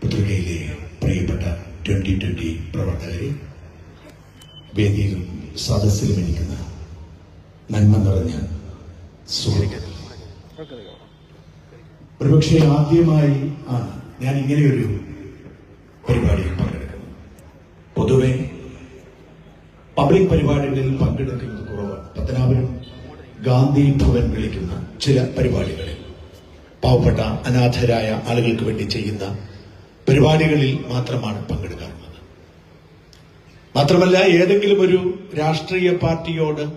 പത്രികയിലെ പ്രിയപ്പെട്ട twenty twenty പ്രവർത്തകരെ വേദിയിലും സദസ്സിലും ഇരിക്കുന്ന നന്മ നിറഞ്ഞ ഒരുപക്ഷെ ആദ്യമായി ആണ് ഞാൻ ഇങ്ങനെയൊരു പരിപാടിയിൽ പങ്കെടുക്കുന്നത്. പൊതുവെ പബ്ലിക് പരിപാടികളിൽ പങ്കെടുക്കുന്നത് കുറവാണ്. പത്തനാപുരം ഗാന്ധി ഭവൻ വിളിക്കുന്ന ചില പരിപാടികളിൽ പാവപ്പെട്ട അനാഥരായ ആളുകൾക്ക് വേണ്ടി ചെയ്യുന്ന പരിപാടികളിൽ മാത്രമാണ് പങ്കെടുക്കാറുള്ളത്. മാത്രമല്ല ഏതെങ്കിലും ഒരു രാഷ്ട്രീയ പാർട്ടിയോട്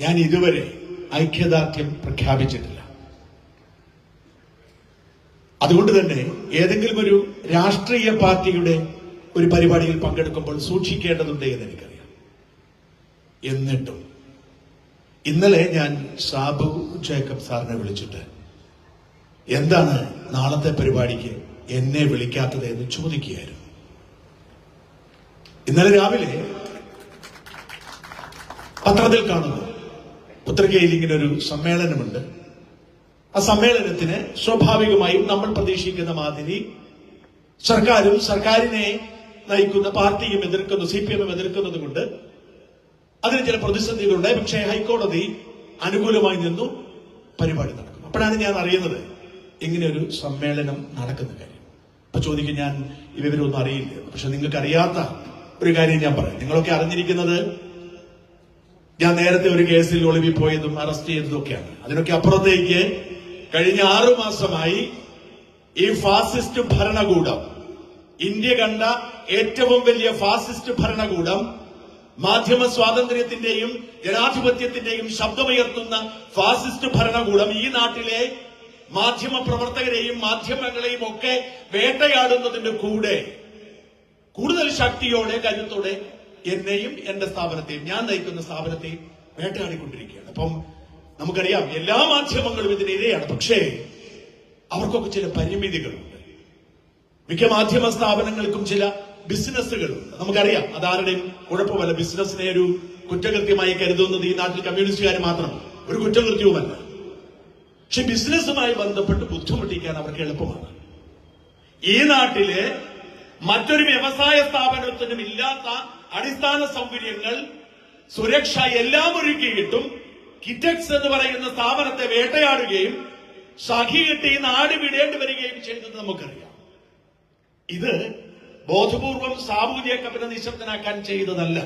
ഞാൻ ഇതുവരെ ഐക്യദാർഢ്യം പ്രഖ്യാപിച്ചിട്ടില്ല. അതുകൊണ്ട് തന്നെ ഏതെങ്കിലും ഒരു രാഷ്ട്രീയ പാർട്ടിയുടെ ഒരു പരിപാടിയിൽ പങ്കെടുക്കുമ്പോൾ സൂക്ഷിക്കേണ്ടതുണ്ട് എന്ന് എനിക്കറിയാം. എന്നിട്ടും. ഇന്നലെ ഞാൻ സാബു ജേക്കബ് സാറിനെ വിളിച്ചിട്ട് എന്താണ് നാളത്തെ പരിപാടിക്ക് എന്നെ വിളിക്കാത്തത് എന്ന് ചോദിക്കുകയായിരുന്നു. ഇന്നലെ രാവിലെ പത്രത്തിൽ കാണുന്നു പുത്രകയിൽ ഇങ്ങനെ ഒരു സമ്മേളനമുണ്ട്. ആ സമ്മേളനത്തിന് സ്വാഭാവികമായും നമ്മൾ പ്രതീക്ഷിക്കുന്ന മാതിരി സർക്കാരും സർക്കാരിനെ നയിക്കുന്ന പാർട്ടിയും എതിർക്കുന്നു സി പി എമ്മും എതിർക്കുന്നത് കൊണ്ട് അതിന് ചില പ്രതിസന്ധികളുണ്ടായി പക്ഷേ ഹൈക്കോടതി അനുകൂലമായി നിന്നു പരിപാടി നടക്കും അപ്പോഴാണ് ഞാൻ അറിയുന്നത് ഇങ്ങനെ ഒരു സമ്മേളനം നടക്കുന്ന കാര്യം. അപ്പൊ ചോദിക്കും ഞാൻ ഇവരൊന്നും അറിയില്ല. പക്ഷെ നിങ്ങൾക്ക് അറിയാത്ത ഒരു കാര്യം ഞാൻ പറയാം. നിങ്ങളൊക്കെ അറിഞ്ഞിരിക്കുന്നത് ഞാൻ നേരത്തെ ഒരു കേസിൽ ഒളിവിൽ പോയതും അറസ്റ്റ് ചെയ്തതും ഒക്കെയാണ് അതിനൊക്കെ അപ്പുറത്തേക്ക് കഴിഞ്ഞ ആറു മാസമായി ഈ ഫാസിസ്റ്റ് ഭരണകൂടം ഇന്ത്യ കണ്ട ഏറ്റവും വലിയ ഫാസിസ്റ്റ് ഭരണകൂടം മാധ്യമ സ്വാതന്ത്ര്യത്തിന്റെയും ജനാധിപത്യത്തിന്റെയും ശബ്ദമുയർത്തുന്ന ഫാസിസ്റ്റ് ഭരണകൂടം ഈ നാട്ടിലെ മാധ്യമ പ്രവർത്തകരെയും മാധ്യമങ്ങളെയും ഒക്കെ വേട്ടയാടുന്നതിന്റെ കൂടെ കൂടുതൽ ശക്തിയോടെ കരുത്തോടെ എന്നെയും എന്റെ സ്ഥാപനത്തെയും ഞാൻ നയിക്കുന്ന സ്ഥാപനത്തെയും വേട്ടയാടിക്കൊണ്ടിരിക്കുകയാണ്. അപ്പം നമുക്കറിയാം എല്ലാ മാധ്യമങ്ങളും ഇതിനെതിരെയാണ് പക്ഷേ അവർക്കൊക്കെ ചില പരിമിതികളുണ്ട്. മിക്ക മാധ്യമ സ്ഥാപനങ്ങൾക്കും ചില ബിസിനസ്സുകളുണ്ട്. നമുക്കറിയാം അതാരുടെയും കുഴപ്പമല്ല. ബിസിനസ്സിനെ ഒരു കുറ്റകൃത്യമായി കരുതുന്നത് ഈ നാട്ടിൽ കമ്മ്യൂണിസ്റ്റുകാർ മാത്രം ഒരു കുറ്റകൃത്യവുമല്ല. പക്ഷെ ബിസിനസ്സുമായി ബന്ധപ്പെട്ട് ബുദ്ധിമുട്ടിക്കാൻ അവർക്ക് എളുപ്പമാണ്. ഈ നാട്ടിൽ മറ്റൊരു വ്യവസായ സ്ഥാപനത്തിനും ഇല്ലാത്ത അടിസ്ഥാന സൗകര്യങ്ങൾ സുരക്ഷ എല്ലാം ഒരുക്കിയിട്ടും കിറ്റക്സ് എന്ന് പറയുന്ന സ്ഥാപനത്തെ വേട്ടയാടുകയും സഖി കെട്ടി നാട് വിടേണ്ടി വരികയും ചെയ്തത് നമുക്കറിയാം. ഇത് ബോധപൂർവം സാമൂഹ്യ കപന നിശബ്ദനാക്കാൻ ചെയ്തതല്ല.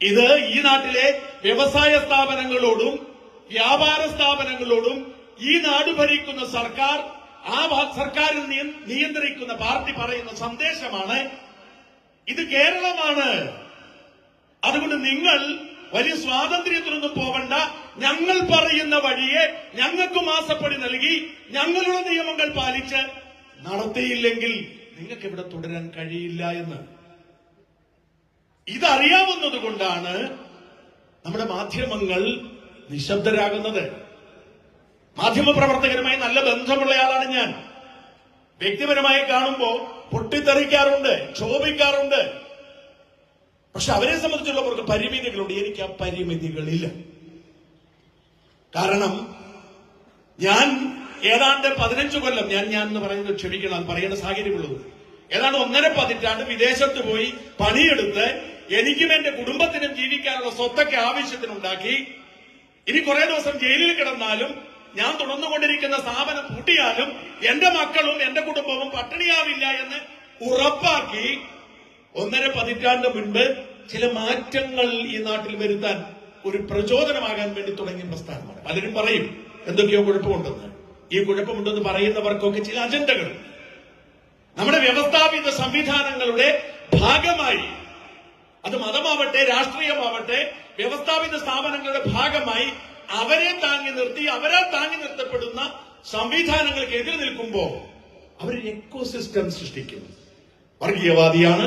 ഇത് ഈ നാട്ടിലെ വ്യവസായ സ്ഥാപനങ്ങളോടും വ്യാപാര സ്ഥാപനങ്ങളോടും ഈ നാട് ഭരിക്കുന്ന സർക്കാർ ആ സർക്കാരിൽ നിയന്ത്രിക്കുന്ന പാർട്ടി പറയുന്ന സന്ദേശമാണ് ഇത് കേരളമാണ്. അതുകൊണ്ട് നിങ്ങൾ വലിയ സ്വാതന്ത്ര്യത്തിനൊന്നും പോവണ്ട. ഞങ്ങൾ പറയുന്ന വഴിയെ ഞങ്ങൾക്ക് മാസപ്പടി നൽകി ഞങ്ങളുടെ നിയമങ്ങൾ പാലിച്ച് നടത്തിയില്ലെങ്കിൽ നിങ്ങൾക്ക് ഇവിടെ തുടരാൻ കഴിയില്ല എന്ന്. ഇതറിയാവുന്നത് കൊണ്ടാണ് നമ്മുടെ മാധ്യമങ്ങൾ നിശബ്ദരാകുന്നത്. മാധ്യമപ്രവർത്തകരുമായി നല്ല ബന്ധമുള്ളയാളാണ് ഞാൻ. വ്യക്തിപരമായി കാണുമ്പോ പൊട്ടിത്തെറിക്കാറുണ്ട് ക്ഷോഭിക്കാറുണ്ട്. പക്ഷെ അവരെ സംബന്ധിച്ചുള്ളവർക്ക് പരിമിതികളുണ്ട്. എനിക്ക് ആ പരിമിതികളില്ല. കാരണം ഞാൻ ഏതാണ്ട് പതിനഞ്ച് കൊല്ലം ഞാൻ ഞാൻ എന്ന് പറയുന്നത് ക്ഷമിക്കണം അത് പറയേണ്ട സാഹചര്യമുള്ളത്. ഏതാണ്ട് ഒന്നര പതിറ്റാണ്ട് വിദേശത്ത് പോയി പണിയെടുത്ത് എനിക്കും എന്റെ കുടുംബത്തിനും ജീവിക്കാനുള്ള സ്വത്തൊക്കെ ആവശ്യത്തിനുണ്ടാക്കി ഇനി കുറെ ദിവസം ജയിലിൽ കിടന്നാലും ഞാൻ തുടർന്നുകൊണ്ടിരിക്കുന്ന സ്ഥാപനം പൂട്ടിയാലും എന്റെ മക്കളും എന്റെ കുടുംബവും പട്ടിണിയാവില്ല എന്ന് ഉറപ്പാക്കി ഒന്നര പതിറ്റാണ്ട് മുൻപ് ചില മാറ്റങ്ങൾ ഈ നാട്ടിൽ വരുത്താൻ ഒരു പ്രചോദനമാകാൻ വേണ്ടി തുടങ്ങിയ പ്രസ്ഥാനമാണ്. പലരും പറയും എന്തൊക്കെയോ കുഴപ്പമുണ്ടെന്ന്. ഈ കുഴപ്പമുണ്ടെന്ന് പറയുന്നവർക്കൊക്കെ ചില അജണ്ടകൾ. നമ്മുടെ വ്യവസ്ഥാപിത സംവിധാനങ്ങളുടെ ഭാഗമായി അത് മതമാവട്ടെ രാഷ്ട്രീയമാവട്ടെ വ്യവസ്ഥാപിത സ്ഥാപനങ്ങളുടെ ഭാഗമായി അവരെ താങ്ങി നിർത്തി അവരെ താങ്ങി നിർത്തപ്പെടുന്ന സംവിധാനങ്ങൾക്ക് എതിരെ നിൽക്കുമ്പോൾ അവർ എക്കോസിസ്റ്റം സൃഷ്ടിക്കുന്നു. വർഗീയവാദിയാണ്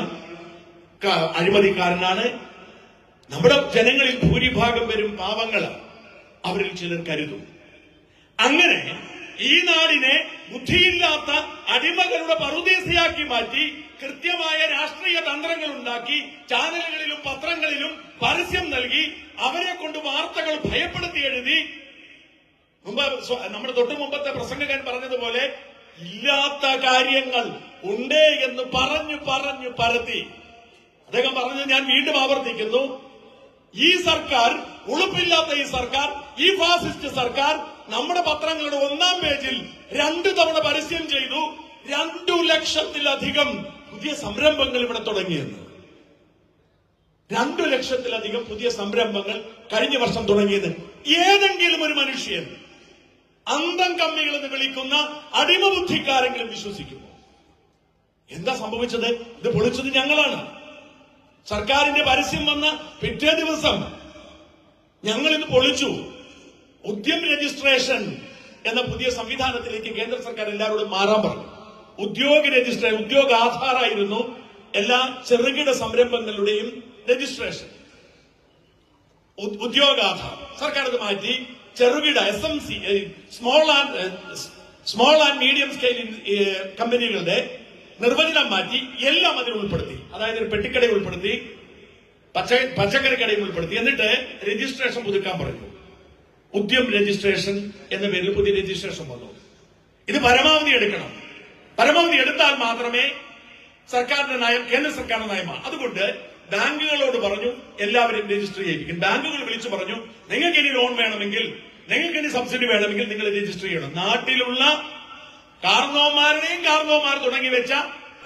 അഴിമതിക്കാരനാണ്. നമ്മുടെ ജനങ്ങളിൽ ഭൂരിഭാഗം വരും പാവങ്ങൾ അവരിൽ ചിലർ കരുതും. അങ്ങനെ ഈ നാടിനെ ബുദ്ധിയില്ലാത്ത അടിമകളുടെ പറുദീസയാക്കി മാറ്റി കൃത്യമായ രാഷ്ട്രീയ തന്ത്രങ്ങൾ ഉണ്ടാക്കി ചാനലുകളിലും പത്രങ്ങളിലും പരസ്യം നൽകി അവരെ കൊണ്ട് വാർത്തകൾ ഭയപ്പെടുത്തി എഴുതി. മുമ്പ് നമ്മുടെ തൊട്ടു മുമ്പത്തെ പ്രസംഗകൻ പറഞ്ഞതുപോലെ ഇല്ലാത്ത കാര്യങ്ങൾ ഉണ്ട് എന്ന് പറഞ്ഞു പറഞ്ഞു പരത്തി. അദ്ദേഹം പറഞ്ഞു ഞാൻ വീണ്ടും ആവർത്തിക്കുന്നു. ഈ സർക്കാർ ഉളുപ്പില്ലാത്ത ഈ സർക്കാർ ഈ ഫാസിസ്റ്റ് സർക്കാർ നമ്മുടെ പത്രങ്ങളുടെ ഒന്നാം പേജിൽ രണ്ടു തവണ പരസ്യം ചെയ്തു രണ്ടു ലക്ഷത്തിലധികം പുതിയ സംരംഭങ്ങൾ ഇവിടെ തുടങ്ങിയെന്ന്. രണ്ടു ലക്ഷത്തിലധികം പുതിയ സംരംഭങ്ങൾ കഴിഞ്ഞ വർഷം തുടങ്ങിയത് ഏതെങ്കിലും ഒരു മനുഷ്യൻ. അന്തം കമ്മികൾ എന്ന് വിളിക്കുന്ന അടിമ ബുദ്ധിക്കാരെങ്കിലും വിശ്വസിക്കുമോ? എന്താ സംഭവിച്ചത്? ഇത് പൊളിച്ചത് ഞങ്ങളാണ്. സർക്കാരിന്റെ പരസ്യം വന്ന പിറ്റേ ദിവസം ഞങ്ങൾ ഇത് പൊളിച്ചു. ഉദ്യം രജിസ്ട്രേഷൻ എന്ന പുതിയ സംവിധാനത്തിലേക്ക് കേന്ദ്ര സർക്കാർ എല്ലാവരോടും മാറാൻ പറഞ്ഞു. ഉദ്യോഗ രജിസ്ട്രേ ഉദ്യോഗ ആധാറായിരുന്നു എല്ലാ ചെറുകിട സംരംഭങ്ങളുടെയും രജിസ്ട്രേഷൻ. ഉദ്യോഗാധാർ സർക്കാർ അത് മാറ്റി ചെറുകിട S M C small and small and medium scale കമ്പനികളുടെ നിർവചനം മാറ്റി എല്ലാം അതിൽ ഉൾപ്പെടുത്തി. അതായത് ഒരു പെട്ടിക്കടയിൽ ഉൾപ്പെടുത്തി പച്ച പച്ചക്കറി കടയിൽ ഉൾപ്പെടുത്തി. എന്നിട്ട് രജിസ്ട്രേഷൻ പുതുക്കാൻ പറഞ്ഞു. ഉദ്യം രജിസ്ട്രേഷൻ എന്ന പേരിൽ പുതിയ രജിസ്ട്രേഷൻ വന്നു. ഇത് പരമാവധി എടുക്കണം. പരമാവധി എടുത്താൽ മാത്രമേ സർക്കാരിന്റെ നയം കേന്ദ്ര സർക്കാരിന്റെ നയമാണ് അതുകൊണ്ട് ബാങ്കുകളോട് പറഞ്ഞു എല്ലാവരും രജിസ്റ്റർ ചെയ്യിപ്പിക്കും. ബാങ്കുകൾ വിളിച്ചു പറഞ്ഞു നിങ്ങൾക്ക് ഇനി ലോൺ വേണമെങ്കിൽ നിങ്ങൾക്ക് ഇനി സബ്സിഡി വേണമെങ്കിൽ നിങ്ങൾ രജിസ്റ്റർ ചെയ്യണം. നാട്ടിലുള്ള കാർന്നോമാരുടെയും കാർന്നോമാർ തുടങ്ങി വെച്ച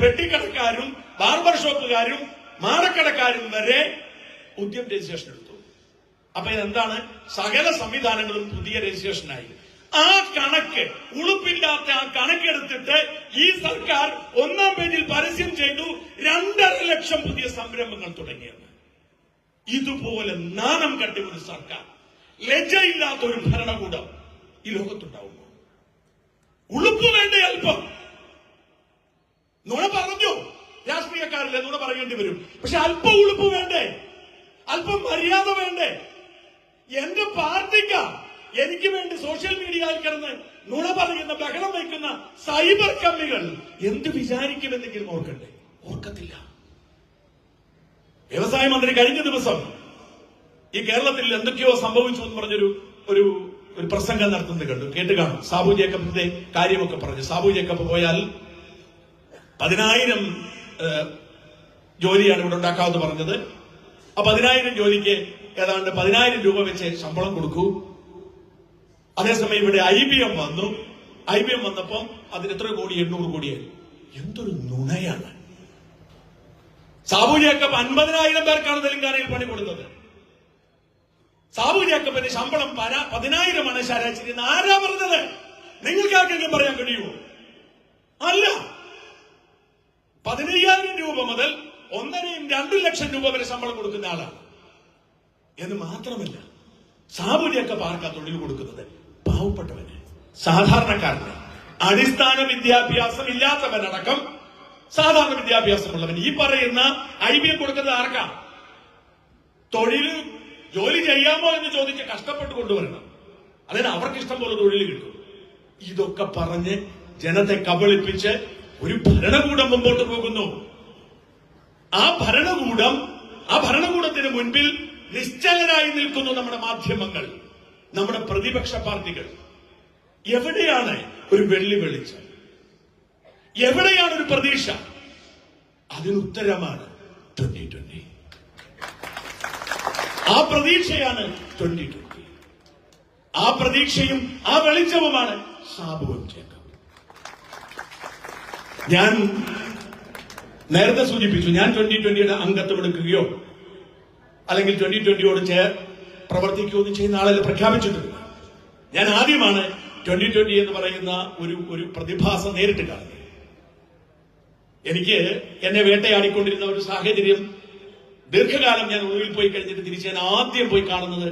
പെട്ടിക്കടക്കാരും ബാർബർ ഷോപ്പുകാരും മാടക്കടക്കാരും വരെ ഉദ്യം രജിസ്ട്രേഷൻ അപ്പൊ ഇതെന്താണ്? സകല സംവിധാനങ്ങളും പുതിയ രജിസ്ട്രേഷനായി ആ കണക്ക് ഉളുപ്പില്ലാത്ത ആ കണക്കെടുത്തിട്ട് ഈ സർക്കാർ ഒന്നാം പേജിൽ പരസ്യം ചെയ്തു രണ്ടര ലക്ഷം പുതിയ സംരംഭങ്ങൾ തുടങ്ങിയത് ഇതുപോലെ നാണം കെട്ട ഒരു സർക്കാർ ലജ്ജയില്ലാത്ത ഒരു ഭരണകൂടം ഈ ലോകത്തുണ്ടാവുമോ ഉളുപ്പ് വേണ്ട അല്പം. നുണ പറഞ്ഞു? രാഷ്ട്രീയക്കാരില്ല? നുണ പറയേണ്ടി വരും. പക്ഷെ അല്പം ഉളുപ്പ് വേണ്ടേ? അല്പം മര്യാദ വേണ്ടേ? എന്റെ പാർട്ടിക്ക? എനിക്ക് വേണ്ടി സോഷ്യൽ മീഡിയയിൽ കിടന്ന് നുണ പറയുന്ന ബഹളം വയ്ക്കുന്ന സൈബർ കമ്മികൾ എന്ത് വിചാരിക്കുമെന്നെങ്കിലും ഓർക്കണ്ടേ? ഓർക്കത്തില്ല. വ്യവസായ മന്ത്രി കഴിഞ്ഞ ദിവസം ഈ കേരളത്തിൽ എന്തൊക്കെയോ സംഭവിച്ചു എന്ന് പറഞ്ഞൊരു ഒരു ഒരു പ്രസംഗം നടത്തുന്നത് കണ്ടു. കേട്ട് കാണും. സാബു ജേക്കബിന്റെ കാര്യമൊക്കെ പറഞ്ഞു. സാബു ജേക്കബ് പോയാൽ പതിനായിരം ജോലിയാണ് ഇവിടെ ഉണ്ടാക്കാമെന്ന് പറഞ്ഞത്. ആ പതിനായിരം ജോലിക്ക് ഏതാണ്ട് പതിനായിരം രൂപ വെച്ച് ശമ്പളം കൊടുക്കൂ. അതേസമയം ഇവിടെ ഐ ബി എം വന്നു. ഐ ബി എം വന്നപ്പം അതിന് എത്ര കോടി? എണ്ണൂറ് കോടിയായി എന്തൊരു നുണയാണ്. സാബു ജേക്കബ് അൻപതിനായിരം പേർക്കാണ് തെലങ്കാനയിൽ പണി കൊടുത്തത്. സാബു ജേക്കബിന്റെ ശമ്പളം പര- പതിനായിരമാണ് ശരാശരി ആരാ പറഞ്ഞത്? നിങ്ങൾക്ക് ആർക്കെങ്കിലും പറയാൻ കഴിയുമോ? അല്ല. പതിനയ്യായിരം രൂപ മുതൽ ഒന്നരയും രണ്ടു ലക്ഷം രൂപ വരെ ശമ്പളം കൊടുക്കുന്ന ആളാണ്. എന്ന് മാത്രമല്ല സാബുലിയൊക്കെ പാർക്കാ തൊഴിൽ കൊടുക്കുന്നത് പാവപ്പെട്ടവന് സാധാരണക്കാരന്. അടിസ്ഥാന വിദ്യാഭ്യാസം ഇല്ലാത്തവനടക്കം സാധാരണ വിദ്യാഭ്യാസമുള്ളവൻ ഈ പറയുന്ന ഐ ബി എം കൊടുക്കുന്നത് ആർക്കാ? തൊഴിൽ ജോലി ചെയ്യാമോ എന്ന് ചോദിച്ച് കഷ്ടപ്പെട്ട് കൊണ്ടുവരണം. അതിന് അവർക്ക് ഇഷ്ടം പോലെ തൊഴിൽ കിട്ടും. ഇതൊക്കെ പറഞ്ഞ് ജനത്തെ കബളിപ്പിച്ച് ഒരു ഭരണകൂടം മുമ്പോട്ട് പോകുന്നു. ആ ഭരണകൂടം ആ ഭരണകൂടത്തിന് മുൻപിൽ നിശ്ചലരായി നിൽക്കുന്നു നമ്മുടെ മാധ്യമങ്ങൾ നമ്മുടെ പ്രതിപക്ഷ പാർട്ടികൾ. എവിടെയാണ് ഒരു വെള്ളി വെളിച്ചം? എവിടെയാണ് ഒരു പ്രതീക്ഷ? അതിനുത്തരമാണ് ട്വന്റി ട്വന്റി. ആ പ്രതീക്ഷയാണ് ട്വന്റി ട്വന്റി. ആ പ്രതീക്ഷയും ആ വെളിച്ചവുമാണ് സാബുവും ജേക്കബ്. ഞാൻ നേരത്തെ സൂചിപ്പിച്ചു ഞാൻ ട്വന്റി ട്വന്റിയുടെ അംഗത്വം എടുക്കുകയോ അല്ലെങ്കിൽ ട്വന്റി ട്വന്റിയോട് ചേർ പ്രവർത്തിക്കുമെന്ന് ചെയ്യുന്ന ആളല്ല പ്രഖ്യാപിച്ചിട്ടുണ്ട്. ഞാൻ ആദ്യമാണ് ട്വന്റി ട്വന്റി എന്ന് പറയുന്ന ഒരു ഒരു പ്രതിഭാസം നേരിട്ട് കാണുന്നത്. എനിക്ക് എന്നെ വേട്ടയാടിക്കൊണ്ടിരുന്ന ഒരു സാഹചര്യം ദീർഘകാലം ഞാൻ ഒളിവിൽ പോയി കഴിഞ്ഞിട്ട് തിരിച്ച് ഞാൻ ആദ്യം പോയി കാണുന്നത്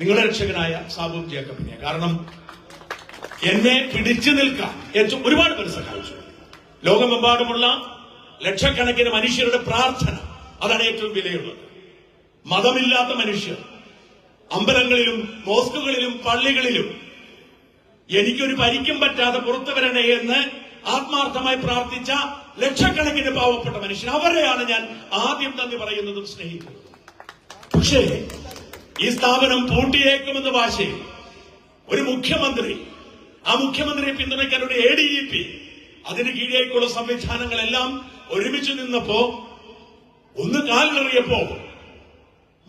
നിങ്ങളുടെ രക്ഷകനായ സാബു ജേക്കബിനെ കാരണം എന്നെ പിടിച്ചു നിൽക്കാൻ ഒരുപാട് പേര് സഹായിച്ചു. ലോകമെമ്പാടുമുള്ള ലക്ഷക്കണക്കിന് മനുഷ്യരുടെ പ്രാർത്ഥന അതാണ് ഏറ്റവും വിലയുള്ളത്. മതമില്ലാത്ത മനുഷ്യർ അമ്പലങ്ങളിലും മോസ്കുകളിലും പള്ളികളിലും എനിക്കൊരു പരിക്കും പറ്റാതെ പുറത്തു വരണേ എന്ന് ആത്മാർത്ഥമായി പ്രാർത്ഥിച്ച ലക്ഷക്കണക്കിന് പാവപ്പെട്ട മനുഷ്യൻ അവരെയാണ് ഞാൻ ആദ്യം തന്നെ പറയുന്നതും സ്നേഹിക്കുന്നത്. പക്ഷേ ഈ സ്ഥാപനം പൂട്ടിയേക്കുമെന്ന് വാശി ഒരു മുഖ്യമന്ത്രി ആ മുഖ്യമന്ത്രിയെ പിന്തുണയ്ക്കാൻ ഒരു എ ഡി ജി പി അതിന് കീഴേക്കുള്ള സംവിധാനങ്ങളെല്ലാം ഒരുമിച്ച് നിന്നപ്പോ ഒന്ന് കാലിലെറിയപ്പോ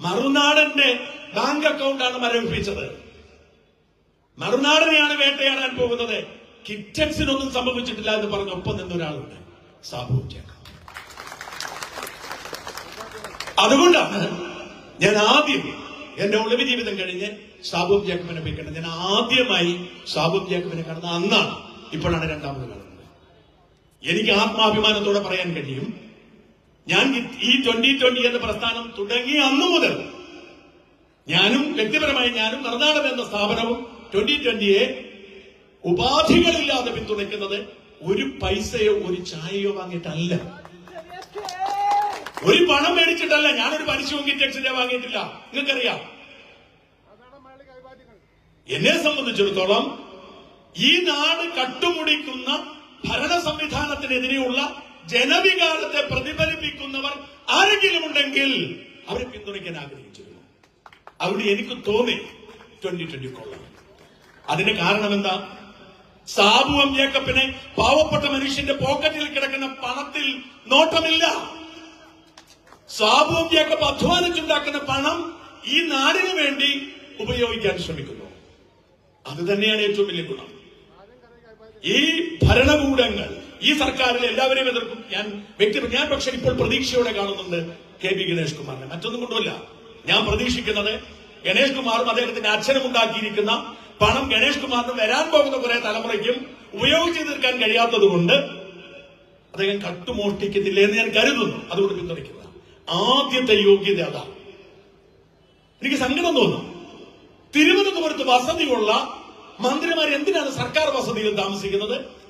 മറുനാടന്റെ ബാങ്ക് അക്കൗണ്ടാണ് മരവിപ്പിച്ചത്. മറുനാടനെയാണ് വേട്ടയാടാൻ പോകുന്നത്. കിറ്റക്സിനൊന്നും സംഭവിച്ചിട്ടില്ല എന്ന് പറഞ്ഞ ഒപ്പം നിന്ന ഒരാളുണ്ട്. സംഭവിച്ചേക്കാം അതുകൊണ്ടാണ് ഞാൻ ആദ്യം എന്റെ ഒളിവ് ജീവിതം കഴിഞ്ഞ് സാബു ജാക്കബിനെ പോയി കണ്ടത്. ഞാൻ ആദ്യമായി സാബു ജാക്കബിനെ കടന്ന അന്നാണ്. ഇപ്പോഴാണ് രണ്ടാമത് കാണുന്നത്. എനിക്ക് ആത്മാഭിമാനത്തോടെ പറയാൻ കഴിയും. ഞാൻ ഈ ട്വന്റി ട്വന്റി എന്ന പ്രസ്ഥാനം തുടങ്ങി അന്നു മുതൽ ഞാനും വ്യക്തിപരമായി ഞാനും കർണാടകം എന്ന സ്ഥാപനവും ട്വന്റി ട്വന്റിയെ ഉപാധികളില്ലാതെ പിന്തുണയ്ക്കുന്നത് ഒരു പൈസയോ ഒരു ചായയോ വാങ്ങിയിട്ടല്ല. ഒരു പണം മേടിച്ചിട്ടല്ല. ഞാനൊരു പലിശവും കിറ്റക്സിന്റെ വാങ്ങിയിട്ടില്ല. നിങ്ങൾക്കറിയാം. എന്നെ സംബന്ധിച്ചിടത്തോളം ഈ നാട് കട്ടുമുടിക്കുന്ന ഭരണ സംവിധാനത്തിനെതിരെയുള്ള ജനവികാരത്തെ പ്രതിഫലിപ്പിക്കുന്നവർ ആരെങ്കിലും ഉണ്ടെങ്കിൽ അവരെ പിന്തുണയ്ക്കാൻ ആഗ്രഹിച്ചിരുന്നു. അവിടെ എനിക്ക് തോന്നി ട്വന്റി ട്വന്റി കൊള്ളാം. അതിന് കാരണം എന്താ? സാബുവം ജേക്കബിന് പാവപ്പെട്ട മനുഷ്യന്റെ പോക്കറ്റിൽ കിടക്കുന്ന പണത്തിൽ നോട്ടമില്ല. സാബുവം ജേക്കബ് അധ്വാനിച്ചുണ്ടാക്കുന്ന പണം ഈ നാടിന് വേണ്ടി ഉപയോഗിക്കാൻ ശ്രമിക്കുന്നു. അത് തന്നെയാണ് ഏറ്റവും വലിയ ഗുണം. ഈ ഭരണകൂടങ്ങൾ ഈ സർക്കാരിൽ എല്ലാവരെയും എതിർക്കും. ഞാൻ വ്യക്തി ഞാൻ പക്ഷെ ഇപ്പോൾ പ്രതീക്ഷയോടെ കാണുന്നുണ്ട് കെ പി ഗണേഷ് കുമാറിനെ. മറ്റൊന്നും കൊണ്ടുമല്ല. ഞാൻ പ്രതീക്ഷിക്കുന്നത് ഗണേഷ് കുമാറും അദ്ദേഹത്തിന്റെ അച്ഛനും ഉണ്ടാക്കിയിരിക്കുന്ന പണം ഗണേഷ് കുമാറിന് വരാൻ പോകുന്ന കുറെ തലമുറയ്ക്കും ഉപയോഗിച്ചു തീർക്കാൻ കഴിയാത്തത് കൊണ്ട് അദ്ദേഹം കട്ടുമോഷ്ടിക്കുന്നില്ല എന്ന് ഞാൻ കരുതുന്നു. അതുകൊണ്ട് പിന്തുണയ്ക്കുന്ന ആദ്യത്തെ യോഗ്യത അതാണ് എനിക്ക് സങ്കടം തോന്നുന്നു തിരുവനന്തപുരത്ത് വസതിയുള്ള മന്ത്രിമാർ എന്തിനാണ് സർക്കാർ വസതിയിൽ താമസിക്കുന്നത്?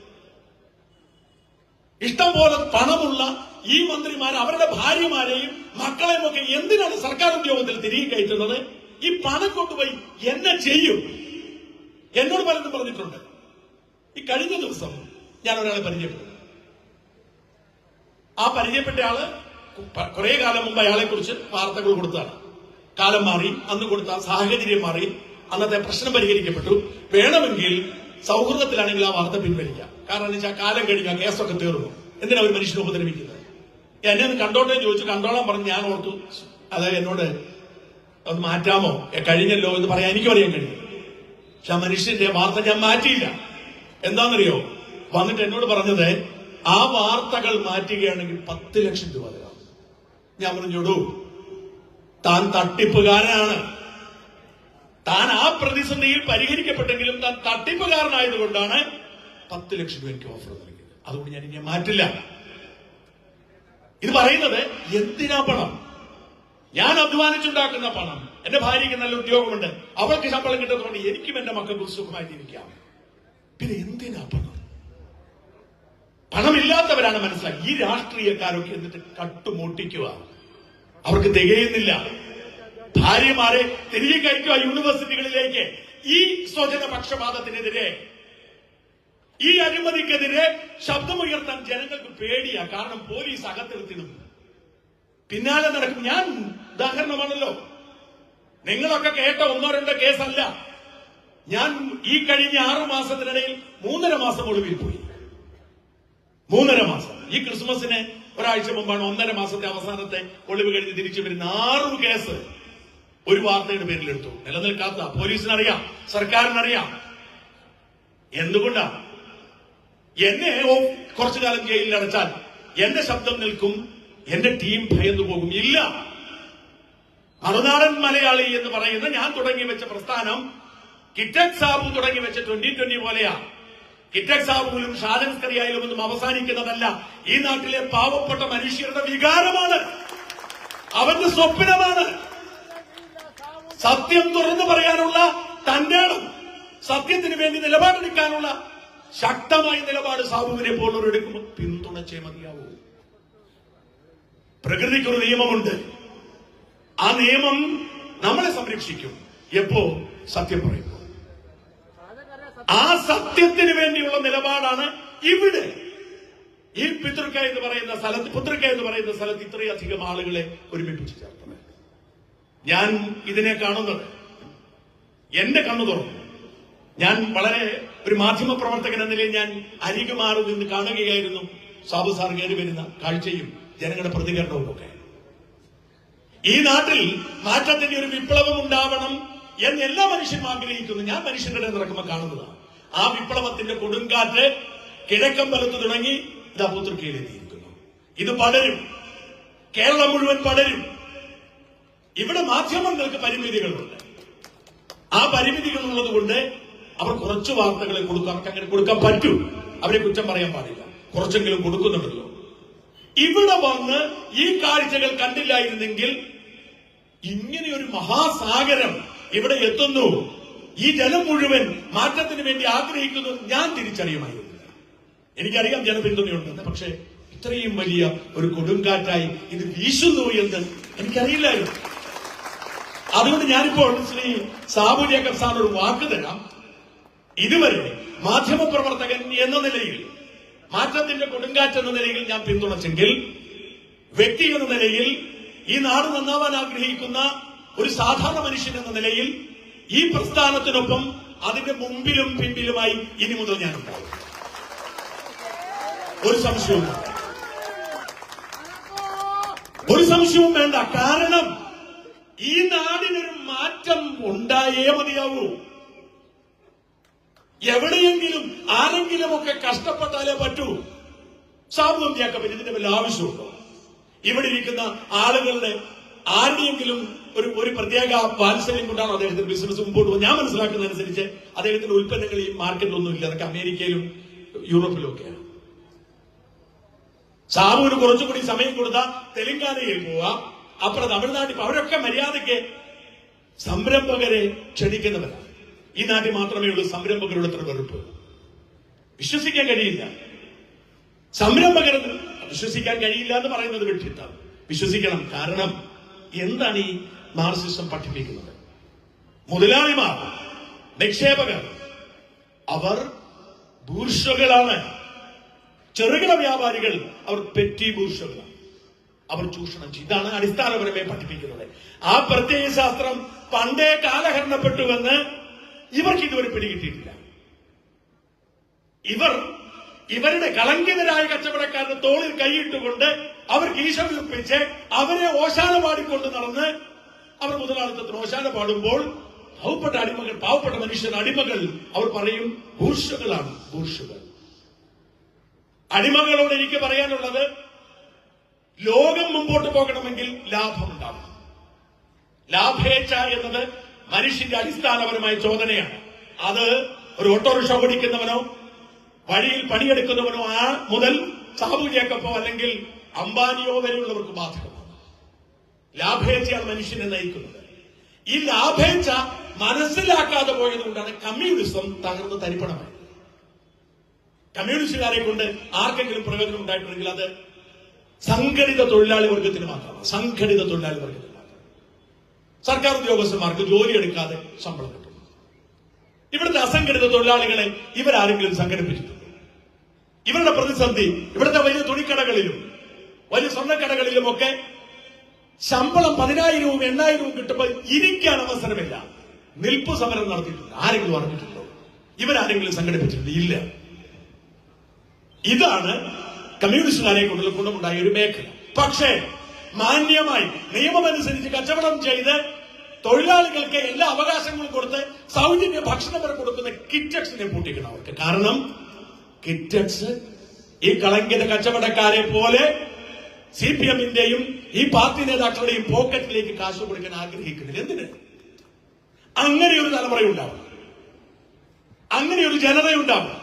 ഇഷ്ടം പോലെ പണമുള്ള ഈ മന്ത്രിമാർ അവരുടെ ഭാര്യമാരെയും മക്കളെയും ഒക്കെ എന്തിനാണ് സർക്കാർ ഉദ്യോഗത്തിൽ തിരികെ കയറ്റുന്നത്? ഈ പണം കൊണ്ടുപോയി എന്നെ ചെയ്യും. എന്നോട് പലതും പറഞ്ഞിട്ടുണ്ട്. ഈ കഴിഞ്ഞ ദിവസം ഞാൻ ഒരാളെ പരിചയപ്പെട്ടു. ആ പരിചയപ്പെട്ട ആൾ കുറെ കാലം മുമ്പ് അയാളെ കുറിച്ച് വാർത്തകൾ കൊടുത്താണ് കാലം മാറി അന്ന് കൊടുത്ത സാഹചര്യം മാറി അന്നത്തെ പ്രശ്നം പരിഹരിക്കപ്പെട്ടു. വേണമെങ്കിൽ സൗഹൃദത്തിലാണെങ്കിൽ ആ വാർത്ത പിൻവലിക്കാം. കാരണം വെച്ചാൽ കാലം കഴിഞ്ഞാൽ കേസൊക്കെ തീർന്നു. എന്തിനാ ഒരു മനുഷ്യനെ ഉപദ്രവിക്കുന്നത്? എന്നെ ഒന്ന് കണ്ടോട്ടെ ചോദിച്ചു കണ്ടോളാൻ പറഞ്ഞ് ഞാൻ ഓർത്തു അതായത് എന്നോട് അത് മാറ്റാമോ? കഴിഞ്ഞല്ലോ എന്ന് പറയാൻ എനിക്ക് പറയാൻ കഴിയും പക്ഷെ ആ മനുഷ്യന്റെ വാർത്ത ഞാൻ മാറ്റിയില്ല. എന്താണെന്നറിയോ? വന്നിട്ട് എന്നോട് പറഞ്ഞത് ആ വാർത്തകൾ മാറ്റുകയാണെങ്കിൽ പത്ത് ലക്ഷം രൂപ തരാം. ഞാൻ പറഞ്ഞോടൂ താൻ തട്ടിപ്പുകാരനാണ്. താൻ ആ പ്രതിസന്ധിയിൽ പരിഹരിക്കപ്പെട്ടെങ്കിലും താൻ തട്ടിപ്പുകാരനായതുകൊണ്ടാണ് പത്ത് ലക്ഷം രൂപ എനിക്ക് ഓഫർ നൽകിയത് അതുകൊണ്ട് ഞാൻ ഇനി മാറ്റില്ല. ഇത് പറയുന്നത് എന്തിനാ പണം? ഞാൻ അധ്വാനിച്ചുണ്ടാക്കുന്ന പണം. എന്റെ ഭാര്യയ്ക്ക് നല്ല ഉദ്യോഗമുണ്ട്. അവൾക്ക് ശമ്പളം കിട്ടുന്നതുകൊണ്ട് എനിക്കും എന്റെ മക്കൾക്ക് സുഖമായി ജീവിക്കാം പിന്നെ എന്തിനാ പണം? പണമില്ലാത്തവരാണ് മനസ്സിലാക്കി ഈ രാഷ്ട്രീയക്കാരൊക്കെ എന്നിട്ട് കട്ടുമോട്ടിക്കുക. അവർക്ക് തികയുന്നില്ല. ഭാര്യമാരെ തിരികെ കയറ്റുക യൂണിവേഴ്സിറ്റികളിലേക്ക്. ഈ സ്വജന പക്ഷപാതത്തിനെതിരെ ഈ അഴിമതിക്കെതിരെ ശബ്ദമുയർത്താൻ ജനങ്ങൾക്ക് പേടിയാ. കാരണം പോലീസ് അകത്തിരുത്തിടും പിന്നാലെ നടക്കും. ഞാൻ ഉദാഹരണമാണല്ലോ. നിങ്ങളൊക്കെ കേട്ട ഒന്നോ രണ്ടോ കേസല്ല. ഞാൻ ഈ കഴിഞ്ഞ ആറു മാസത്തിനിടയിൽ മൂന്നര മാസം ഒളിവിൽ പോയി. മൂന്നര മാസം. ഈ ക്രിസ്മസിന് ഒരാഴ്ച മുമ്പാണ് ഒന്നര മാസത്തെ അവസാനത്തെ ഒളിവ് കഴിഞ്ഞ് തിരിച്ചു വരുന്ന ആറു കേസ് ഒരു വാർത്തയുടെ പേരിലെടുത്തു. നിലനിൽക്കാത്ത പോലീസിനറിയാം. സർക്കാരിനറിയാം. എന്തുകൊണ്ടാ? എന്നെ കുറച്ചു കാലം ജയിലിൽ അടച്ചാൽ എന്റെ ശബ്ദം നിൽക്കും എന്റെ ടീം ഭയന്നു പോകും. ഇല്ല. മറുനാടൻ മലയാളി എന്ന് പറയുന്ന ഞാൻ തുടങ്ങി വെച്ച പ്രസ്ഥാനം കിറ്റക് സാബു തുടങ്ങി വെച്ച ട്വന്റി ട്വന്റി പോലെയാ. കിറ്റക് സാബുവിലും ഷാജൻ സ്കറിയായാലും ഒന്നും അവസാനിക്കുന്നതല്ല. ഈ നാട്ടിലെ പാവപ്പെട്ട മനുഷ്യരുടെ വികാരമാണ്. അവന്റെ സ്വപ്നമാണ്. സത്യം തുറന്നു പറയാനുള്ള തന്റെ സത്യത്തിന് വേണ്ടി നിലപാടെടുക്കാനുള്ള ശക്തമായ നിലപാട് സാബുവിനെ പോലുള്ളവർ എടുക്കുമ്പോൾ പിന്തുണച്ചേ മതിയാവൂ പ്രകൃതിക്കൊരു നിയമമുണ്ട്. ആ നിയമം നമ്മളെ സംരക്ഷിക്കും. എപ്പോ? സത്യം പറയുമ്പോൾ. ആ സത്യത്തിന് വേണ്ടിയുള്ള നിലപാടാണ് ഇവിടെ. ഈ പിതൃക്ക എന്ന് പറയുന്ന സ്ഥലത്ത് പുത്രക്ക എന്ന് പറയുന്ന സ്ഥലത്ത് ഇത്രയധികം ആളുകളെ ഒരുമിപ്പിച്ച് ചേർത്തത് ഞാൻ ഇതിനെ കാണുന്നത് എന്റെ കണ്ണു തുറന്നു. ഞാൻ വളരെ ഒരു മാധ്യമ പ്രവർത്തകൻ എന്ന നിലയിൽ ഞാൻ അരികുമാറി നിന്ന് കാണുകയായിരുന്നു. സാബു സാർ കയറി വരുന്ന കാഴ്ചയും ജനങ്ങളുടെ പ്രതികരണവും ഒക്കെ. ഈ നാട്ടിൽ മാറ്റത്തിന്റെ ഒരു വിപ്ലവം ഉണ്ടാവണം എന്ന് എല്ലാ മനുഷ്യരും ആഗ്രഹിക്കുന്നു. ഞാൻ മനുഷ്യരുടെ നിറക്കുമ്പോൾ കാണുന്നതാണ്. ആ വിപ്ലവത്തിന്റെ കൊടുങ്കാറ്റ് കിഴക്കമ്പലത്ത് തുടങ്ങി ഇത് പുത്രക്കയിലെത്തിയിരിക്കുന്നു ഇത് പടരും. കേരളം മുഴുവൻ പടരും. ഇവിടെ മാധ്യമങ്ങൾക്ക് പരിമിതികളുണ്ട്. ആ പരിമിതികൾ ഉള്ളത് കൊണ്ട് അവർ കുറച്ച് വാർത്തകളെ കൊടുക്കും അവർക്ക് അങ്ങനെ കൊടുക്കാൻ പറ്റൂ. അവരെ കുറ്റം പറയാൻ പാടില്ല. കുറച്ചെങ്കിലും കൊടുക്കുന്നുണ്ടല്ലോ. ഇവിടെ വന്ന് ഈ കാഴ്ചകൾ കണ്ടില്ലായിരുന്നെങ്കിൽ ഇങ്ങനെ ഒരു മഹാസാഗരം ഇവിടെ എത്തുന്നു. ഈ ജലം മുഴുവൻ മാറ്റത്തിന് വേണ്ടി ആഗ്രഹിക്കുന്നു. ഞാൻ തിരിച്ചറിയുമായിരുന്നില്ല. എനിക്കറിയാം ജനപിന്തുണയുണ്ടെന്ന് പക്ഷേ ഇത്രയും വലിയ ഒരു കൊടുങ്കാറ്റായി ഇത് വീശുന്നു എന്ന് എനിക്കറിയില്ലായിരുന്നു. അതുകൊണ്ട് ഞാനിപ്പോൾ ശ്രീ സാബു ജേക്കബ് സാറിനൊരു ഒരു വാക്ക് തരാം. ഇതുവരെ മാധ്യമപ്രവർത്തകൻ എന്ന നിലയിൽ മാറ്റത്തിന്റെ കൊടുങ്കാറ്റ് എന്ന നിലയിൽ ഞാൻ പിന്തുണച്ചെങ്കിൽ വ്യക്തി എന്ന നിലയിൽ ഈ നാട് നന്നാവാൻ ആഗ്രഹിക്കുന്ന ഒരു സാധാരണ മനുഷ്യൻ എന്ന നിലയിൽ ഈ പ്രസ്ഥാനത്തിനൊപ്പം അതിന്റെ മുമ്പിലും പിമ്പിലുമായി ഇനി മുതൽ ഞാൻ ഒരു സംശയവും. ഒരു സംശയവും വേണ്ട. കാരണം ഈ നാടിനൊരു മാറ്റം ഉണ്ടായേ മതിയാവൂ. എവിടെയെങ്കിലും ആരെങ്കിലും ഒക്കെ കഷ്ടപ്പെട്ടാലേ പറ്റൂ. സാമൂഹ്യം ജാക്കബിന് ഇതിന്റെ വല്ല ആവശ്യമുണ്ടോ? ഇവിടെ ഇരിക്കുന്ന ആളുകളുടെ ആരുടെയെങ്കിലും ഒരു ഒരു പ്രത്യേക വാത്സല്യം കൊണ്ടാണ് അദ്ദേഹത്തിന്റെ ബിസിനസ് മുമ്പോട്ട് പോകുന്നത്. ഞാൻ മനസ്സിലാക്കുന്നതനുസരിച്ച് അദ്ദേഹത്തിന്റെ ഉൽപ്പന്നങ്ങൾ ഈ മാർക്കറ്റിലൊന്നും ഇല്ല. അതൊക്കെ അമേരിക്കയിലും യൂറോപ്പിലും ഒക്കെയാണ്. സാബുവിന് കുറച്ചുകൂടി സമയം കൊടുത്താൽ തെലങ്കാനയിൽ പോവാം. അപ്പുറം തമിഴ്നാട്ടിൽ അവരൊക്കെ മര്യാദയ്ക്ക് സംരംഭകരെ ക്ഷണിക്കുന്നവരാണ് ഈ നാട്ടിൽ മാത്രമേ ഉള്ളൂ സംരംഭകരുടെ അത്ര വെറുപ്പ്. വിശ്വസിക്കാൻ കഴിയില്ല. സംരംഭകർ വിശ്വസിക്കാൻ കഴിയില്ല എന്ന് പറയുന്നത് വിട്ടിട്ടാണ് വിശ്വസിക്കണം. കാരണം എന്താണ് ഈ മാർസിസം പഠിപ്പിക്കുന്നത്? മുതലാളിമാർ നിക്ഷേപകർ അവർ ബൂർഷകളാണ് ചെറുകിട വ്യാപാരികൾ അവർ പെറ്റി ബൂർഷകളാണ് അവർ ചൂഷണം ചെയ്യും. ഇതാണ് അടിസ്ഥാനപരമായി പഠിപ്പിക്കുന്നത്. ആ പ്രത്യയ ശാസ്ത്രം പണ്ടേ കാലഹരണപ്പെട്ടുവെന്ന് ഇവർക്ക് ഇതുവരെ പിടികിട്ടിയിട്ടില്ല. ഇവർ ഇവരുടെ കളങ്കിതരായ കച്ചവടക്കാരുടെ തോളിൽ കൈയിട്ടുകൊണ്ട് അവർക്ക് വിളിപ്പിച്ച് അവരെ ഓശാന പാടിക്കൊണ്ട് നടന്ന് അവർ മുതലാളിത്തത്തിന് ഓശാന പാടുമ്പോൾ പാവപ്പെട്ട അടിമകൾ പാവപ്പെട്ട മനുഷ്യർ അടിമകൾ അവർ പറയും ഭൂഷകളാണ് ഭൂഷകൾ. അടിമകളോട് എനിക്ക് പറയാനുള്ളത് ലോകം മുമ്പോട്ട് പോകണമെങ്കിൽ ലാഭമുണ്ടാവണം ലാഭേച്ഛ എന്നത് മനുഷ്യന്റെ അടിസ്ഥാനപരമായ ചോദനയാണ്. അത് ഒരു ഓട്ടോറിക്ഷ ഓടിക്കുന്നവനോ വഴിയിൽ പണിയെടുക്കുന്നവനോ ആ മുതൽ സാബു ജേക്കപ്പോ അല്ലെങ്കിൽ അംബാനിയോ വരെയുള്ളവർക്ക് ബാധകമാണ്. ലാഭേച്ഛയാണ് മനുഷ്യനെ നയിക്കുന്നത്. ഈ ലാഭേച്ഛ മനസ്സിലാക്കാതെ പോയതുകൊണ്ടാണ് കമ്മ്യൂണിസം തകർന്ന് തരിപ്പണമായി കമ്മ്യൂണിസ്റ്റുകാരെ കൊണ്ട് ആർക്കെങ്കിലും പ്രയോജനം ഉണ്ടായിട്ടുണ്ടെങ്കിൽ അത് സംഘടിത തൊഴിലാളി വർഗത്തിന് മാത്രമാണ്. സംഘടിത തൊഴിലാളി വർഗത്തിന്. സർക്കാർ ഉദ്യോഗസ്ഥന്മാർക്ക് ജോലി എടുക്കാതെ ശമ്പളം കിട്ടും ഇവിടുത്തെ അസംഘടിത തൊഴിലാളികളെ ഇവരാരെങ്കിലും സംഘടിപ്പിച്ചിട്ടുണ്ട്? ഇവരുടെ പ്രതിസന്ധി ഇവിടുത്തെ വലിയ തുണിക്കടകളിലും വലിയ സ്വർണക്കടകളിലും ഒക്കെ ശമ്പളം പതിനായിരവും എണ്ണായിരവും കിട്ടുമ്പോൾ ഇരിക്കാൻ അവസരമില്ല. നിൽപ്പ് സമരം നടത്തിയിട്ടുണ്ട്. ആരെങ്കിലും അറിഞ്ഞിട്ടുണ്ടോ? ഇവരാരെങ്കിലും സംഘടിപ്പിച്ചിട്ടുണ്ട്? ഇല്ല. ഇതാണ് കമ്മ്യൂണിസ്റ്റുകാരെ കൊണ്ടുള്ള ഗുണമുണ്ടായ ഒരു മേഖല. പക്ഷേ മാന്യമായി നിയമമനുസരിച്ച് കച്ചവടം ചെയ്ത് തൊഴിലാളികൾക്ക് എല്ലാ അവകാശങ്ങളും കൊടുത്ത് സൗജന്യ ഭക്ഷണം വരെ കൊടുക്കുന്ന കിറ്റക്സിനെ പൂട്ടിക്കണം അവർക്ക്. കാരണം കിറ്റക്സ് ഈ കളങ്കിത കച്ചവടക്കാരെ പോലെ സി പി എമ്മിന്റെയും ഈ പാർട്ടി നേതാക്കളുടെയും പോക്കറ്റിലേക്ക് കാശ് കൊടുക്കാൻ ആഗ്രഹിക്കുന്നില്ല. എന്തിന്? അങ്ങനെ ഒരു തലമുറയുണ്ടാവും അങ്ങനെ ഒരു ജനതയുണ്ടാവും.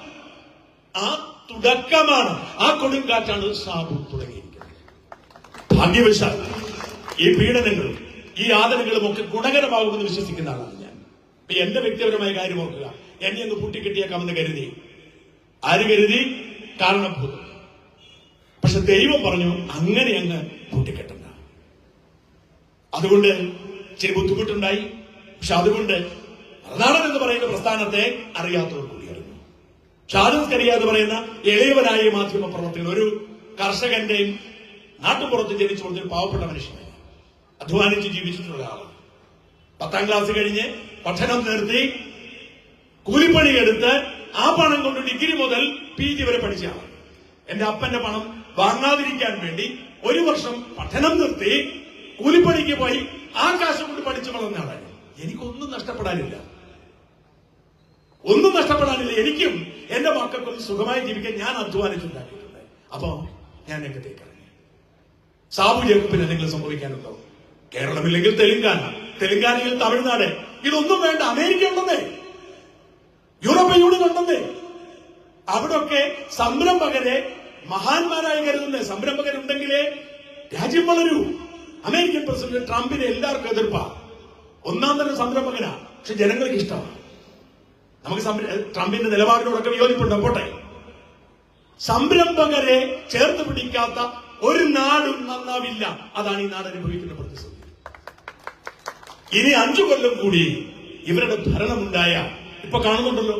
ആ തുടക്കമാണ് ആ കൊടുങ്കാറ്റാണ് സാബു തുടങ്ങിയിരിക്കുന്നത് ഭാഗ്യവശാൽ ഈ പീഡനങ്ങളും ഈ യാതനകളും ഒക്കെ ഗുണകരമാകുമെന്ന് വിശ്വസിക്കുന്ന ആളാണ് ഞാൻ. എന്റെ വ്യക്തിപരമായ കാര്യം ഓർക്കുക. എന്നെ ഒന്ന് പൂട്ടിക്കെട്ടിയേക്കാമെന്ന് കരുതി. ആര് കരുതി? കാരണഭൂതം. പക്ഷെ ദൈവം പറഞ്ഞു അങ്ങനെ അങ്ങ് കൂട്ടിക്കെട്ടണ്ട അതുകൊണ്ട് ചില ബുദ്ധിമുട്ടുണ്ടായി. പക്ഷെ അതുകൊണ്ട് പ്രധാനം എന്ന് പറയുന്ന പ്രസ്ഥാനത്തെ അറിയാത്തവർ കൂടിയായിരുന്നു ഷാജസ് എന്ന് പറയുന്ന എളിയവനായ മാധ്യമ പ്രവർത്തകൻ ഒരു കർഷകന്റെയും നാട്ടുപുറത്ത് ജനിച്ചു കൊടുത്തൊരു പാവപ്പെട്ട മനുഷ്യനായി അധ്വാനിച്ച് ജീവിച്ചിട്ടുള്ള ആളാണ് പത്താം ക്ലാസ് കഴിഞ്ഞ് പഠനം നിർത്തി കൂലിപ്പണി എടുത്ത് ആ പണം കൊണ്ട് ഡിഗ്രി മുതൽ പി ജി വരെ പഠിച്ച ആളാണ്. എന്റെ അപ്പന്റെ പണം വാങ്ങാതിരിക്കാൻ വേണ്ടി ഒരു വർഷം പഠനം നിർത്തി കൂലിപ്പണിക്ക് പോയി ആ കാശ് കൊണ്ട് പഠിച്ചു വളർന്ന ആളാണ്. എനിക്കൊന്നും നഷ്ടപ്പെടാനില്ല. ഒന്നും നഷ്ടപ്പെടാനില്ല. എനിക്കും എന്റെ മക്കൾക്കും സുഖമായി ജീവിക്കാൻ ഞാൻ അധ്വാനിച്ചുണ്ടാക്കിയിട്ടുണ്ട്. അപ്പോ ഞാൻ ഇറങ്ങി സാബു ജേക്കബിന് എന്തെങ്കിലും സംഭവിക്കാനുണ്ടോ കേരളമില്ലെങ്കിൽ തെലുങ്കാന തെലുങ്കാനയിൽ തമിഴ്നാട്. ഇതൊന്നും വേണ്ട അമേരിക്ക ഉണ്ടെന്നേ. യൂറോപ്യൻ യൂണിയൻ ഉണ്ടെന്നേ. അവിടൊക്കെ സംരംഭകരെ മഹാന്മാരായി കരുതുന്ന. സംരംഭകരുണ്ടെങ്കിലേ രാജ്യം വളരൂ. അമേരിക്കൻ പ്രസിഡന്റ് ട്രംപിനെ എല്ലാവർക്കും എതിർപ്പാ. ഒന്നാം തന്നെ സംരംഭകനാ. പക്ഷെ ജനങ്ങൾക്ക് ഇഷ്ടമാണ്. നമുക്ക് ട്രംപിന്റെ നിലപാടിനോടൊക്കെ വിയോജിപ്പുണ്ടോ. പോട്ടെ. സംരംഭകരെ ചേർത്ത് പിടിക്കാത്ത ഒരു നാടും നന്നാവില്ല. അതാണ് ഈ നാട് അനുഭവിക്കുന്ന പ്രതിസന്ധി. ഇനി അഞ്ചു കൊല്ലം കൂടി ഇവരുടെ ഭരണമുണ്ടായ ഇപ്പൊ കാണുന്നുണ്ടല്ലോ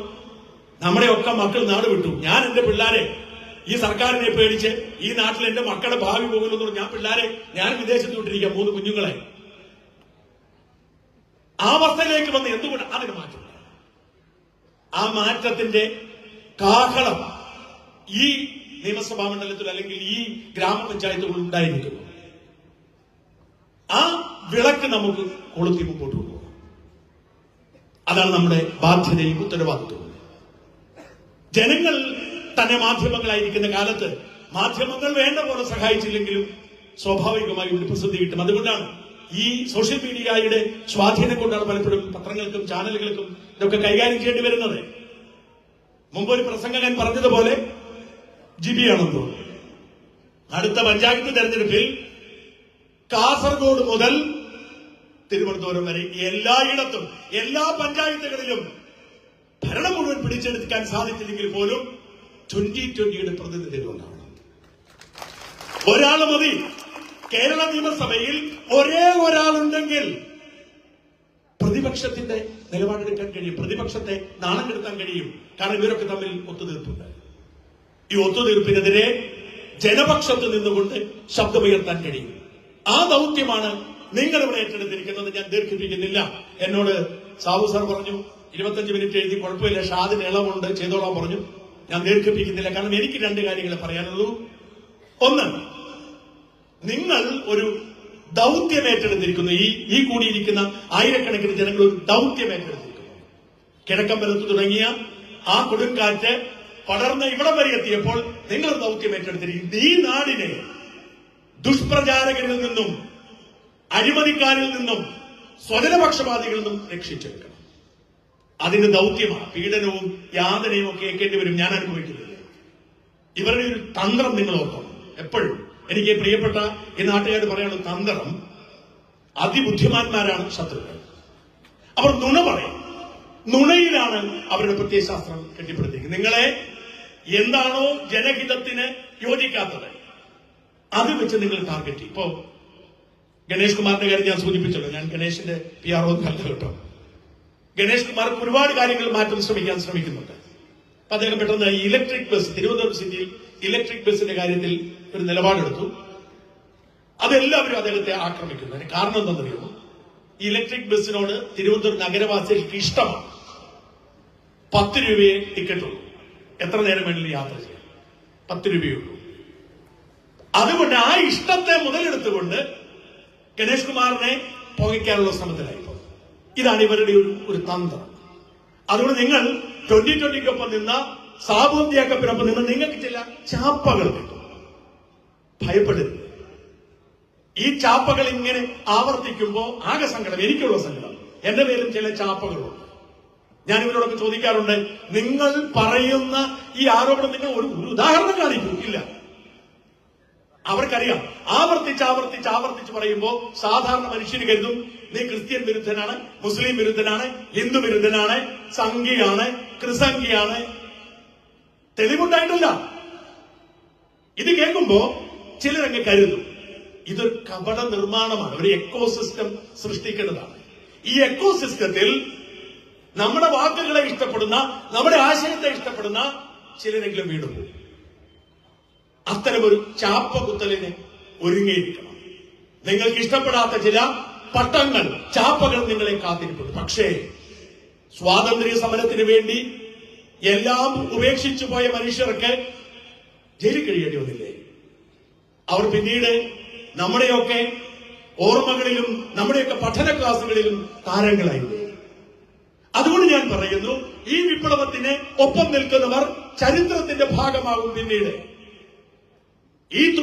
നമ്മുടെ ഒക്കെ മക്കൾ നാട് വിട്ടു. ഞാൻ എന്റെ പിള്ളാരെ ഈ സർക്കാരിനെ പേടിച്ച് ഈ നാട്ടിൽ എന്റെ മക്കളുടെ ഭാവി പോകുന്നു ഞാൻ പിള്ളാരെ ഞാൻ വിദേശത്ത് വിട്ടിരിക്കാം മൂന്ന് കുഞ്ഞുങ്ങളെ. ആ അവസ്ഥയിലേക്ക് വന്ന് എന്തുകൊണ്ട് അതിന് മാറ്റം? ആ മാറ്റത്തിന്റെ കാഹളം ഈ നിയമസഭാ മണ്ഡലത്തിൽ അല്ലെങ്കിൽ ഈ ഗ്രാമപഞ്ചായത്തുകളിൽ ഉണ്ടായിരിക്കുന്നു. ആ വിളക്ക് നമുക്ക് കൊളുത്തി മുമ്പോട്ട് കൊണ്ടുപോകാം അതാണ് നമ്മുടെ ബാധ്യതയും ഉത്തരവാദിത്വവും. ജനങ്ങൾ തന്നെ മാധ്യമങ്ങളായിരിക്കുന്ന കാലത്ത് മാധ്യമങ്ങൾ വേണ്ട പോലെ സഹായിച്ചില്ലെങ്കിലും സ്വാഭാവികമായി ഒരു പ്രസിദ്ധി കിട്ടും. അതുകൊണ്ടാണ് ഈ സോഷ്യൽ മീഡിയയുടെ സ്വാധീനം കൊണ്ടാണ് പലപ്പോഴും പത്രങ്ങൾക്കും ചാനലുകൾക്കും ഇതൊക്കെ കൈകാര്യം ചെയ്യേണ്ടി വരുന്നത്. മുമ്പ് ഒരു പ്രസംഗകൻ പറഞ്ഞതുപോലെ ജിബിയാണെന്നോ അടുത്ത പഞ്ചായത്ത് തെരഞ്ഞെടുപ്പിൽ കാസർഗോഡ് മുതൽ തിരുവനന്തപുരം വരെ എല്ലായിടത്തും എല്ലാ പഞ്ചായത്തുകളിലും ഭരണം മുഴുവൻ പിടിച്ചെടുക്കാൻ സാധിച്ചില്ലെങ്കിൽ പോലും ട്വന്റി ട്വന്റിയുടെ പ്രതിനിധികൾ ഉണ്ടാവണം. ഒരാൾ മതി. കേരള നിയമസഭയിൽ ഒരേ ഒരാളുണ്ടെങ്കിൽ പ്രതിപക്ഷത്തിന്റെ നിലപാടെടുക്കാൻ കഴിയും പ്രതിപക്ഷത്തെ നാണം കെടുത്താൻ കഴിയും. കാരണം ഇവരൊക്കെ തമ്മിൽ ഒത്തുതീർപ്പുണ്ട്. ഈ ഒത്തുതീർപ്പിനെതിരെ ജനപക്ഷത്ത് നിന്നുകൊണ്ട് ശബ്ദമുയർത്താൻ കഴിയും. ആ ദൗത്യമാണ് നിങ്ങൾ ഇവിടെ ഏറ്റെടുത്തിരിക്കുന്നത്. ഞാൻ ദീർഘിപ്പിക്കുന്നില്ല. എന്നോട് സാബു സാർ പറഞ്ഞു ഇരുപത്തഞ്ച് മിനിറ്റ് എഴുതി കുഴപ്പമില്ല ഷാദിന് ഇളവുണ്ട് ചെയ്തോളാൻ പറഞ്ഞു. ഞാൻ ദീർഘിപ്പിക്കുന്നില്ല. കാരണം എനിക്ക് രണ്ട് കാര്യങ്ങൾ പറയാനുള്ളൂ. ഒന്ന് നിങ്ങൾ ഒരു ദൗത്യം ഏറ്റെടുത്തിരിക്കുന്നു. ഈ ഈ കൂടിയിരിക്കുന്ന ആയിരക്കണക്കിന് ജനങ്ങൾ ഒരു ദൗത്യം ഏറ്റെടുത്തിരിക്കുന്നു. കിഴക്കമ്പലത്ത് തുടങ്ങിയ ആ കൊടുങ്കാറ്റ് പടർന്ന് ഇവിടം വരെ എത്തിയപ്പോൾ നിങ്ങൾ ദൗത്യം ഏറ്റെടുത്തിരിക്കുന്നു ഈ നാടിനെ ദുഷ്പ്രചാരകരിൽ നിന്നും അഴിമതിക്കാരിൽ നിന്നും സ്വജനപക്ഷപാതികളിൽ നിന്നും രക്ഷിച്ചെടുക്കണം. അതിന്റെ ദൗത്യമാണ് പീഡനവും യാതനയും ഒക്കെ ഏക്കേണ്ടി വരും. ഞാൻ അനുഭവിക്കുന്നില്ല. ഇവരുടെ ഒരു തന്ത്രം നിങ്ങൾ ഓർക്കണം. എപ്പോഴും എനിക്ക് പ്രിയപ്പെട്ട ഈ നാട്ടുകാർ പറയാനുള്ള തന്ത്രം അതിബുദ്ധിമാന്മാരാണ് ശത്രുക്കൾ. അവർ നുണ പറയും. നുണയിലാണ് അവരുടെ പ്രത്യയശാസ്ത്രം കെട്ടിപ്പടുത്തിരിക്കുന്നത്. നിങ്ങളെ എന്താണോ ജനഹിതത്തിന് യോജിക്കാത്തത്. അത് വെച്ച് നിങ്ങൾ ടാർഗറ്റ് ഇപ്പോ ഗണേഷ് കുമാറിന്റെ കാര്യം ഞാൻ സൂചിപ്പിച്ചല്ലോ. ഞാൻ ഗണേഷിന്റെ പി ആർ ഒ കേട്ടോ. ഗണേഷ് കുമാർ ഒരുപാട് കാര്യങ്ങൾ മാറ്റം ശ്രമിക്കാൻ ശ്രമിക്കുന്നുണ്ട്. അപ്പൊ അദ്ദേഹം പെട്ടെന്ന് ഇലക്ട്രിക് ബസ് തിരുവനന്തപുരം സിറ്റിയിൽ ഇലക്ട്രിക് ബസിന്റെ കാര്യത്തിൽ ഒരു നിലപാടെടുത്തു. അതെല്ലാവരും അദ്ദേഹത്തെ ആക്രമിക്കുന്നു. അതിന് കാരണം എന്താണെന്നറിയോ ഇലക്ട്രിക് ബസ്സിനോട് തിരുവനന്തപുരം നഗരവാസികൾക്ക് ഇഷ്ടമാണ്. പത്ത് രൂപയെ ടിക്കറ്റ് ഉള്ളൂ. എത്ര നേരം വേണമെങ്കിലും യാത്ര ചെയ്യാം. പത്ത് രൂപയുള്ളൂ. അതുകൊണ്ട് ആ ഇഷ്ടത്തെ മുതലെടുത്തുകൊണ്ട് ഗണേഷ് കുമാറിനെ പുകയ്ക്കാനുള്ള ശ്രമത്തിലായി. ഇതാണ് ഇവരുടെ ഒരു ഒരു തന്ത്രം. അതുകൊണ്ട് നിങ്ങൾ ട്വന്റി ട്വന്റിക്കൊപ്പം നിന്ന സാബുദ്യാക്കപ്പിനൊപ്പം നിന്ന് നിങ്ങൾക്ക് ചില ചാപ്പകൾ കിട്ടും. ഭയപ്പെടരുത്. ഈ ചാപ്പകൾ ഇങ്ങനെ ആവർത്തിക്കുമ്പോൾ ആകെ സങ്കടം എനിക്കുള്ള സങ്കടം. എന്റെ പേരും ചില ചാപ്പകളുണ്ട്. ഞാൻ ഇവരോടൊക്കെ ചോദിക്കാറുണ്ട് നിങ്ങൾ പറയുന്ന ഈ ആരോപണം നിങ്ങൾ ഒരു ഉദാഹരണം കാണിക്കൂ. ഇല്ല. അവർക്കറിയാം. ആവർത്തിച്ച് ആവർത്തിച്ച് ആവർത്തിച്ച് പറയുമ്പോൾ സാധാരണ മനുഷ്യന് കരുതും നീ ക്രിസ്ത്യൻ വിരുദ്ധനാണ് മുസ്ലിം വിരുദ്ധനാണ് ഹിന്ദു വിരുദ്ധനാണ് സംഘിയാണ് ക്രിസംഖിയാണ് തെളിവുണ്ടായിട്ടില്ല. ഇത് കേൾക്കുമ്പോ ചിലരങ്ങ് കരുതും ഇതൊരു കപട നിർമ്മാണമാണ് ഒരു എക്കോസിസ്റ്റം സൃഷ്ടിക്കേണ്ടതാണ്. ഈ എക്കോസിസ്റ്റത്തിൽ നമ്മുടെ വാക്കുകളെ ഇഷ്ടപ്പെടുന്ന നമ്മുടെ ആശയത്തെ ഇഷ്ടപ്പെടുന്ന ചിലരെങ്കിലും വീണ്ടും പോകും. അത്തരമൊരു ചാപ്പ കുത്തലിന് ഒരുങ്ങിയിരിക്കണം. നിങ്ങൾക്ക് ഇഷ്ടപ്പെടാത്ത ചില പട്ടങ്ങൾ ചാപ്പകൾ നിങ്ങളെ കാത്തിരിപ്പുണ്ട്. പക്ഷേ സ്വാതന്ത്ര്യ സമരത്തിന് വേണ്ടി എല്ലാം ഉപേക്ഷിച്ചു പോയ മനുഷ്യർക്ക് ജയിലിൽ കഴിയേണ്ടി വന്നില്ലേ? അവർ പിന്നീട് നമ്മുടെയൊക്കെ ഓർമ്മകളിലും നമ്മുടെയൊക്കെ പഠന ക്ലാസ്സുകളിലും താരങ്ങളായില്ലേ? അതുകൊണ്ട് ഞാൻ പറയുന്നു ഈ വിപ്ലവത്തിന് ഒപ്പം നിൽക്കുന്നവർ ചരിത്രത്തിന്റെ ഭാഗമാകും പിന്നീട്. ഈ